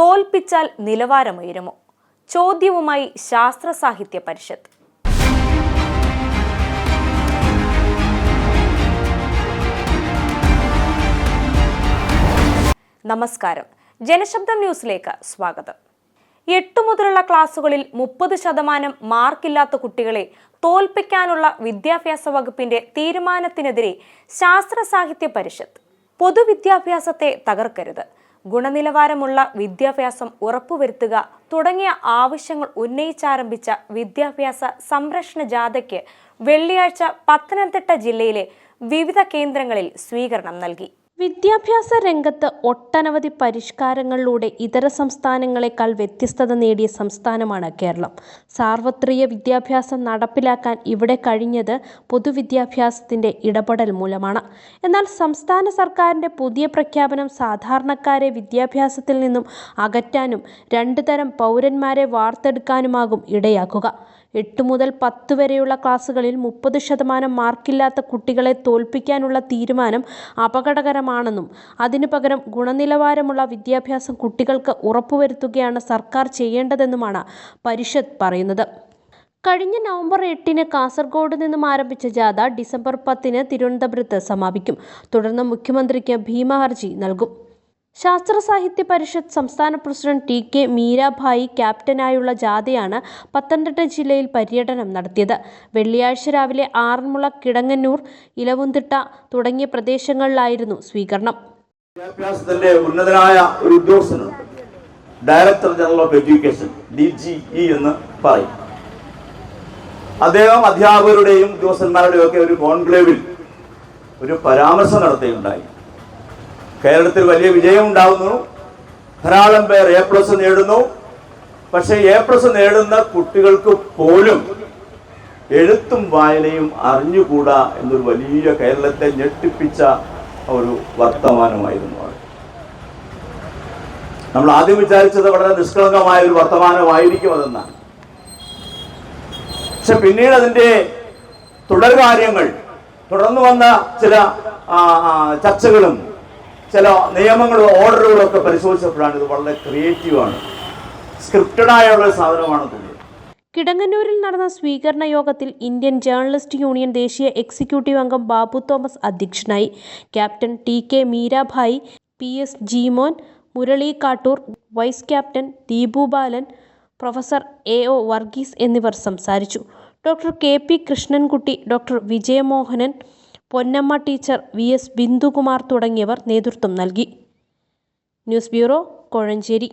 തോൽപ്പിച്ചാൽ നിലവാരമുയരുമോ? ചോദ്യവുമായി ശാസ്ത്ര സാഹിത്യ പരിഷത്ത് നമസ്കാരം. ജനശബ്ദം ന്യൂസിലേക്ക് സ്വാഗതം. എട്ട് മുതലുള്ള ക്ലാസുകളിൽ മുപ്പത് ശതമാനം മാർക്കില്ലാത്ത കുട്ടികളെ തോൽപ്പിക്കാനുള്ള വിദ്യാഭ്യാസ വകുപ്പിന്റെ തീരുമാനത്തിനെതിരെ ശാസ്ത്ര സാഹിത്യ പരിഷത്ത് പൊതുവിദ്യാഭ്യാസത്തെ തകർക്കരുത്. ഗുണനിലവാരമുള്ള വിദ്യാഭ്യാസം ഉറപ്പുവരുത്തുക തുടങ്ങിയ ആവശ്യങ്ങൾ ഉന്നയിച്ചാരംഭിച്ച വിദ്യാഭ്യാസ സംരക്ഷണ ജാഥയ്ക്ക് വെള്ളിയാഴ്ച പത്തനംതിട്ട ജില്ലയിലെ വിവിധ കേന്ദ്രങ്ങളിൽ സ്വീകരണം നൽകി. വിദ്യാഭ്യാസ രംഗത്ത് ഒട്ടനവധി പരിഷ്കാരങ്ങളിലൂടെ ഇതര സംസ്ഥാനങ്ങളെക്കാൾ വ്യത്യസ്തത നേടിയ സംസ്ഥാനമാണ് കേരളം. സാർവത്രിക വിദ്യാഭ്യാസം നടപ്പിലാക്കാൻ ഇവിടെ കഴിഞ്ഞത് പൊതുവിദ്യാഭ്യാസത്തിന്റെ ഇടപെടൽ മൂലമാണ്. എന്നാൽ സംസ്ഥാന സർക്കാരിന്റെ പുതിയ പ്രഖ്യാപനം സാധാരണക്കാരെ വിദ്യാഭ്യാസത്തിൽ നിന്നും അകറ്റാനും രണ്ടു തരം പൗരന്മാരെ വാർത്തെടുക്കാനുമാകും ഇടയാക്കുക. എട്ട് മുതൽ പത്ത് വരെയുള്ള ക്ലാസ്സുകളിൽ മുപ്പത് ശതമാനം മാർക്കില്ലാത്ത കുട്ടികളെ തോൽപ്പിക്കാനുള്ള തീരുമാനം അപകടകരമാണെന്നും അതിനു പകരം ഗുണനിലവാരമുള്ള വിദ്യാഭ്യാസം കുട്ടികൾക്ക് ഉറപ്പുവരുത്തുകയാണ് സർക്കാർ ചെയ്യേണ്ടതെന്നുമാണ് പരിഷത്ത് പറയുന്നത്. കഴിഞ്ഞ നവംബർ എട്ടിന് കാസർഗോഡ് നിന്നും ആരംഭിച്ച ജാഥ ഡിസംബർ പത്തിന് തിരുവനന്തപുരത്ത് സമാപിക്കും. തുടർന്ന് മുഖ്യമന്ത്രിക്ക് ഭീമഹർജി നൽകും. ശാസ്ത്ര സാഹിത്യ പരിഷത്ത് സംസ്ഥാന പ്രസിഡന്റ് ടി കെ മീരാഭായി ക്യാപ്റ്റനായുള്ള ജാഥയാണ് പത്തനംതിട്ട ജില്ലയിൽ പര്യടനം നടത്തിയത്. വെള്ളിയാഴ്ച രാവിലെ ആറന്മുള കിടങ്ങന്നൂർ ഇലവുന്തിട്ട തുടങ്ങിയ പ്രദേശങ്ങളിലായിരുന്നു സ്വീകരണം. വിദ്യാഭ്യാസത്തിന്റെ ഉന്നതനായ ഒരു ഉദ്യോഗസ്ഥനുണ്ട് director general of education D G E എന്ന് പറയും. അദ്ദേഹം അധ്യാപകരുടെയും ഉദ്യോഗസ്ഥന്മാരുടെയും ഒക്കെ ഒരു കോൺക്ലേവിൽ ഒരു പരാമർശം നടത്തുകയുണ്ടായി കേരളത്തിൽ വലിയ വിജയം ഉണ്ടാകുന്നു ധാരാളം പേർ എ പ്ലസ് നേടുന്നു. പക്ഷേ എ പ്ലസ് നേടുന്ന കുട്ടികൾക്ക് പോലും എഴുത്തും വായനയും അറിഞ്ഞുകൂടാ എന്നൊരു വലിയ കേരളത്തെ ഞെട്ടിപ്പിച്ച ഒരു വർത്തമാനമായിരുന്നു നമ്മൾ ആദ്യം വിചാരിച്ചത് വളരെ നിഷ്കളങ്കമായ ഒരു വർത്തമാനമായിരിക്കും അതെന്നാണ്. പക്ഷെ പിന്നീട് അതിന്റെ തുടർകാര്യങ്ങൾ തുടർന്നു വന്ന ചില ചർച്ചകളും ചില നിയമങ്ങളും ഓർഡറുകളും ഒക്കെ പരിശോധിച്ചപ്പോഴാണ് ഇത് വളരെ ക്രിയേറ്റീവാണ് സ്ക്രിപ്റ്റഡ് ആയുള്ള ഒരു സാധനമാണ് കിടങ്ങന്നൂരിൽ നടന്ന സ്വീകരണ യോഗത്തിൽ ഇന്ത്യൻ ജേർണലിസ്റ്റ് യൂണിയൻ ദേശീയ എക്സിക്യൂട്ടീവ് അംഗം ബാബു തോമസ് അധ്യക്ഷനായി. Captain T K Meerabai P S Jeemon Murali Kattoor vice captain Deepu Balan professor A O Varghese എന്നിവർ സംസാരിച്ചു. Doctor K P Krishnankutty doctor Vijayamohanan Ponnamma teacher V S Bindukumar തുടങ്ങിയവർ നേതൃത്വം നൽകി. News bureau Kozhencherry.